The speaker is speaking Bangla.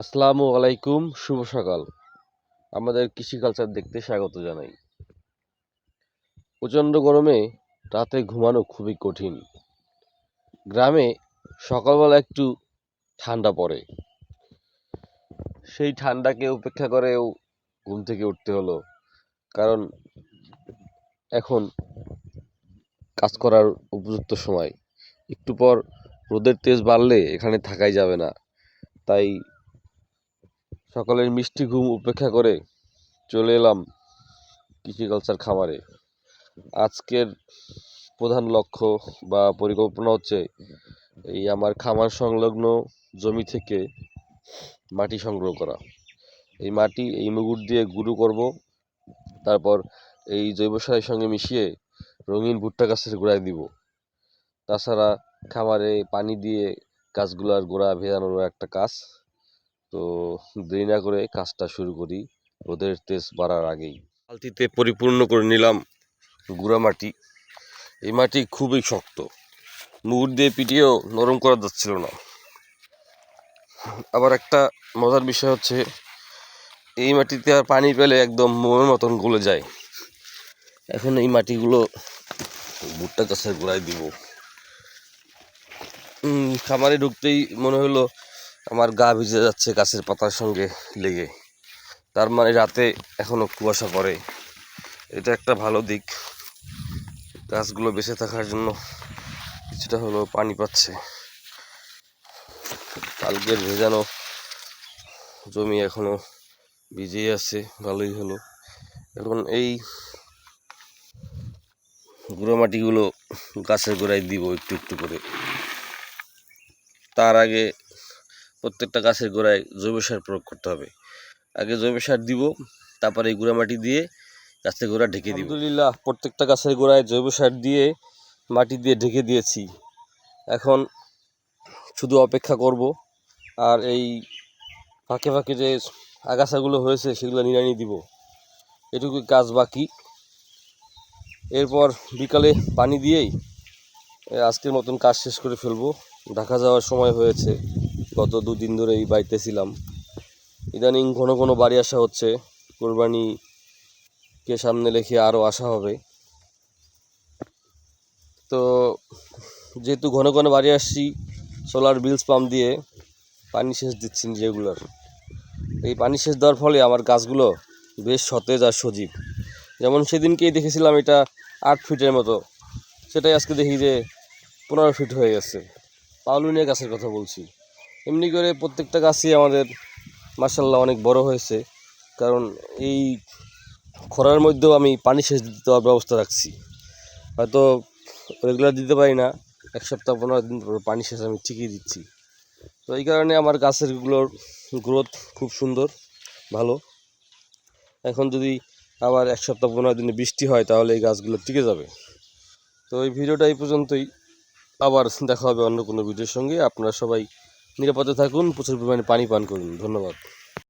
আসসালামু আলাইকুম, শুভ সকাল। আমাদের কৃষি কালচার দেখতে স্বাগত জানাই। প্রচণ্ড গরমে রাতে ঘুমানো খুবই কঠিন। গ্রামে সকালবেলা একটু ঠান্ডা পড়ে। সেই ঠান্ডাকে উপেক্ষা করেও ঘুম থেকে উঠতে হলো। কারণ এখন কাজ করার উপযুক্ত সময়। একটু পর রোদের তেজ বাড়লে এখানে থাকাই যাবে না। তাই সকালের মিষ্টি ঘুম উপেক্ষা করে চলে এলাম কৃষিকালচার খামারে। আজকের প্রধান লক্ষ্য বা পরিকল্পনা হচ্ছে এই আমার খামার সংলগ্ন জমি থেকে মাটি সংগ্রহ করা। এই মাটি, এই মুগুর দিয়ে গুঁড়ো করব, তারপর এই জৈব সারের সঙ্গে মিশিয়ে রঙিন ভুট্টা গাছের গোড়ায় দিব। তাছাড়া খামারে পানি দিয়ে গাছগুলার গোড়া ভেজানোর একটা কাজ। তো দেরি না করে কাজটা শুরু করি। রোদের তেজ বাড়ার আগেই। বালতিতে পরিপূর্ণ করে নিলাম গুঁড়া মাটি। এই মাটি খুবই শক্ত। মুগুর দিয়ে পিটিয়েও নরম করা যাচ্ছিল না। আবার একটা মজার বিষয় হচ্ছে, এই মাটিতে আর পানি পেলে একদম মোমের মতন গলে যায়। এখন এই মাটিগুলো ভুট্টা গাছের গোড়ায় দিব। খামারে ঢুকতেই মনে হলো আমার গা ভিজে যাচ্ছে গাছের পাতার সঙ্গে লেগে। তার মানে রাতে এখনও কুয়াশা পড়ে। এটা একটা ভালো দিক। গাছগুলো বেঁচে থাকার জন্য কিছুটা হলেও পানি পাচ্ছে। কালকের ভেজানো জমি এখনও ভিজেই আছে, ভালোই হলো। এখন এই গুঁড়ো মাটিগুলো গাছের গোড়ায় দিব একটু একটু করে। তার আগে প্রত্যেকটা গাছের গোড়ায় জৈব সার প্রয়োগ করতে হবে। আগে জৈব সার দিব, তারপরে এই গুঁড়া মাটি দিয়ে গাছের গোড়া ঢেকে দিব। আলহামদুলিল্লাহ, প্রত্যেকটা গাছের গোড়ায় জৈব সার দিয়ে মাটি দিয়ে ঢেকে দিয়েছি। এখন শুধু অপেক্ষা করব, আর এই ফাঁকে ফাঁকে যে আগাছাগুলো হয়েছে সেগুলো নিড়ানি দিব। এটুকু কাজ বাকি। এরপর বিকালে পানি দিয়েই আজকের মতন কাজ শেষ করে ফেলব। ঢাকা যাওয়ার সময় হয়েছে। গত দুদিন ধরে এই বাড়িতে ছিলাম ইদানিং ঘন ঘন বাড়ি আসা হচ্ছে। কোরবানিকে সামনে রেখে আরও আসা হবে। তো যেহেতু ঘন ঘন বাড়ি আসছি সোলার বিলস পাম্প দিয়ে পানি সেচ দিচ্ছি যেগুলোর এই পানি সেচ দেওয়ার ফলে আমার গাছগুলো বেশ সতেজ আর সজীব। যেমন সেদিনকেই দেখেছিলাম এটা আট ফিটের মতো। সেটাই আজকে দেখি যে পনেরো ফিট হয়ে গেছে। পাউলুনিয়া গাছের কথা বলছি। এমনি করে প্রত্যেকটা গাছই আমাদের মার্শাল্লাহ অনেক বড় হয়েছে। কারণ এই খরার মধ্যেও আমি পানি সেচ দিতে দেওয়ার ব্যবস্থা রাখছি। হয়তো রেগুলার দিতে পারি না, এক সপ্তাহ, পনেরো দিন পর পানি সেচ আমি ঠিকই দিচ্ছি। তো এই কারণে আমার গাছেরগুলোর গ্রোথ খুব সুন্দর, ভালো। এখন যদি আবার এক সপ্তাহ, পনেরো দিনে বৃষ্টি হয়, তাহলে এই গাছগুলো টিকে যাবে। তো এই ভিডিওটা এই পর্যন্তই। আবার দেখা হবে অন্য কোনো ভিডিওর সঙ্গে। আপনারা সবাই নিরাপদে থাকুন প্রচুর পরিমাণে পানি পান করুন। ধন্যবাদ।